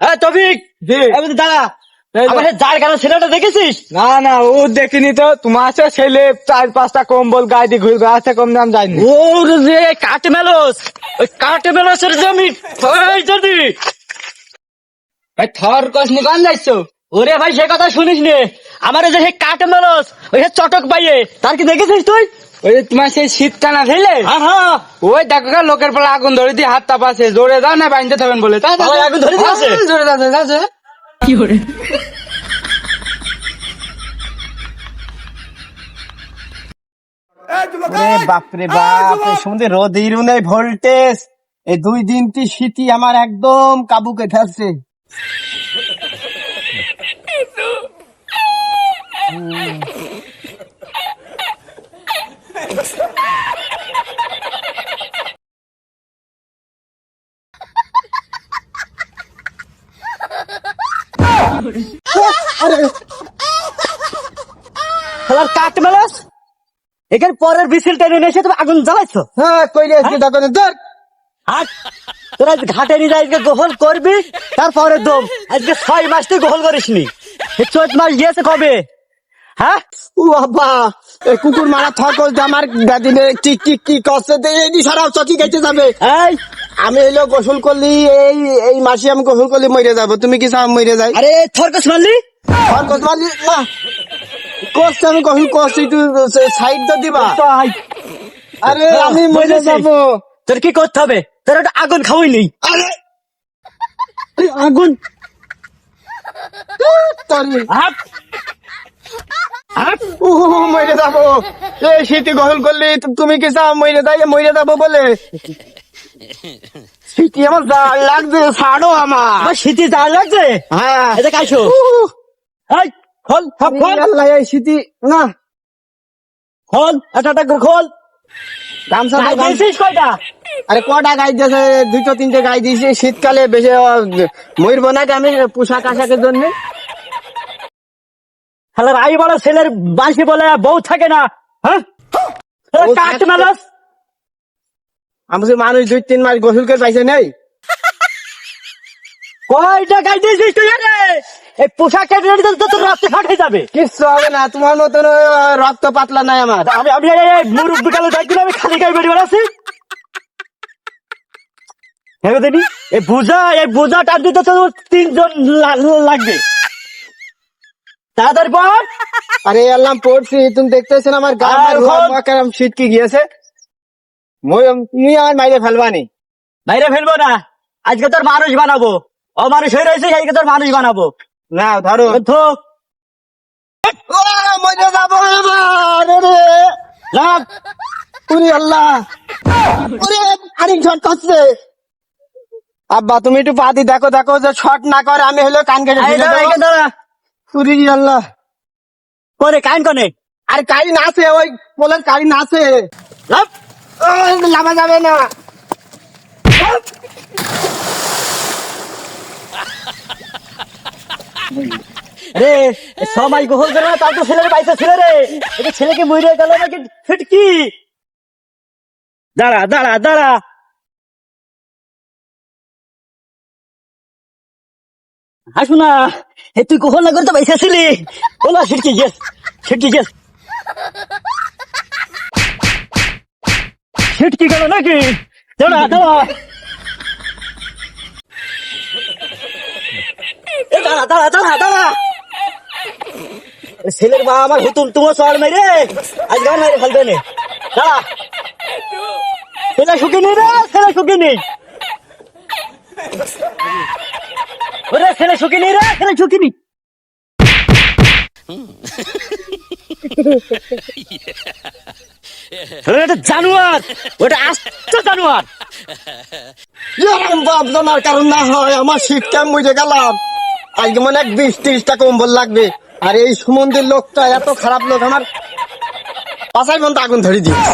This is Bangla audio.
হ্যাঁ। আমি দাঁড়া। যার ছেলেটা দেখেছিস? না না ও দেখিনি তো। তোমার আছে ছেলে চার পাঁচটা কম্বল গায়ে দিয়ে ঘুরবে আছে কম দাম ওর যে কাঠ মেলোস ওই কাঠ মেলোসের জমি যদি। ভাই থর কস নিকান যাইছো? ওরে ভাই সে কথা শুনিস নে। আমার যে সেই কাঠ মেলোস ওই যে চটক পাইয়ে তার কি দেখেছিস তুই? ওই তোমার সেই না ফেলে হ্যাঁ হ্যাঁ ওই দেখো লোকের পালা আগুন ধরে দিয়ে হাত তাপাছে জোরে দাও না বাইন্দে থাকবেন বলে। আগুন ধরে দিয়েছে? জোরে দাও দাও, দাও ওরে বাপরে বাপ এই সমুদ্রে রোদ ইরুনে ভোল্টেজ। এই দুই দিনটি শীতই আমার একদম কাবুকে ঠেলছে খেলার কাঠ মেলোস? এখানে পরের বিসিল টেনে এসে তুমি আগুন জ্বালাইছো? হ্যাঁ কইলে আজকে দেখো না, ধর। আর তোরা ঘাটে নিয়ে আজকে গোসল করবি তারপরে দম। আজকে ছয় মাস তুই গোসল করিসনি। চোদ্দ মাস গিয়েছে কবে? হ্যাঁ? ও বাবা এই কুকুর মারা থকল আমার দাদিনে টিক টিক টিক করছে এই সারা চকি গেছে যাবে? এই। আমি এলো গোসল করলি এই এই মাসে আমি গোসল করলি মরে যাব। তুমি কি চাও মরে যাই? আরে থরকস মারলি? গোসল মারলি? না। করছে আমি গোসল করছি তুই সাইড দিবা। আরে আমি মরে। যাব। তোর কি করতে হবে? তোর একটা আগুন খাওয়াই নেই। আরে! আগুন! মরে যাব। এই করলি তুমি কি চাও? মরে যাই মরে যাব বলে। আমার লাগছে ছাড়ো আমার। লাগছে? হ্যাঁ। এটা আল্লাহ, না। খোল। গামছা দাও, গাই কয়টা? আরে কটা গাই দিয়েছে? দুটো তিনটে গাই দিয়েছে। শীতকালে বেশি ময়ূর বোনাকে আমি পোশাক আশাকের জন্য। তাহলে রাই বলো ছেলের বাঁশি বলে বউ থাকে না হ্যাঁ? মেলাস আমি মানুষ দুই তিন মাস গোসল করে পাইছে নেই কয়টা গাই দিয়েছিস তুই আরে? এই পোশাক কেটে নিতে তো তোর রক্ত ফাটে যাবে। কিচ্ছু হবে না তোমার মতন রক্ত পাতলা নাই আমার। আমি আমি মুরুব বিকালে আমি খালি বেরিয়ে বেড়াচ্ছি। হ্যাঁ এই বোঝা এই বোঝা টান দিতে তো তিনজন লাগবে। তাড়াতাড়ি পর। আরে আল্লাহ পড়ছি তুমি দেখতেছো না আমার গা আর আমার রোয়া হল- মোয়া কেরম শীত কি গিয়েছে? তুমি আমার মাইরে ফেলবানি। বাইরে ফেলব না আজকে তোর মানুষ বানাবো। অমানুষ হয়ে রয়েছে আজকে তোর মানুষ বানাবো? না ধরো। মরে যাব উনি আল্লাহ। ওরে আরেক ঝট করছে আব্বা তুমি একটু পাতি দেখো দেখো যে শর্ট না করে আমি হলো কান কেটে। উরি আল্লাহ। করে কাইন কনে? আরে কারি নাচে ওই বলেন কারি নাচে লাভা যাবে না। রে সবাই গোহল করে না তার তো ছেলের পাইছে ছেলে রে। এটা ছেলেকে মরে গেল নাকি? ফিটকি দাঁড়া দাঁড়া দাঁড়া। হাসু না এ তুই গোহল না করতে পাইছে ছিলি। ওলা ফিটকি গেস ফিটকি গেস। ফিটকি গেল নাকি? দাঁড়া দাঁড়া। দাঁড়া দাঁড়া দাঁড়া দাঁড়া। ছেলের মা আমার চড় মেরে। মেরে ফেলবে নে। দাঁড়া। ছেলে শুকিনি রে, ছেলে শুকিনি ওরে, ছেলে শুকিনি রে, ছেলে শুকিনি ওটা জানোয়ার ওটা জানোয়ার। জানার কারণ না হয়, আমার শীতটা মুজে গেলাম। আজকে মনে হয় বিশ ত্রিশটা কম্বল লাগবে। আর এই সুমন্দির লোকটা এত খারাপ লোক আমার। পাশাই মন আগুন ধরে দিয়েছে।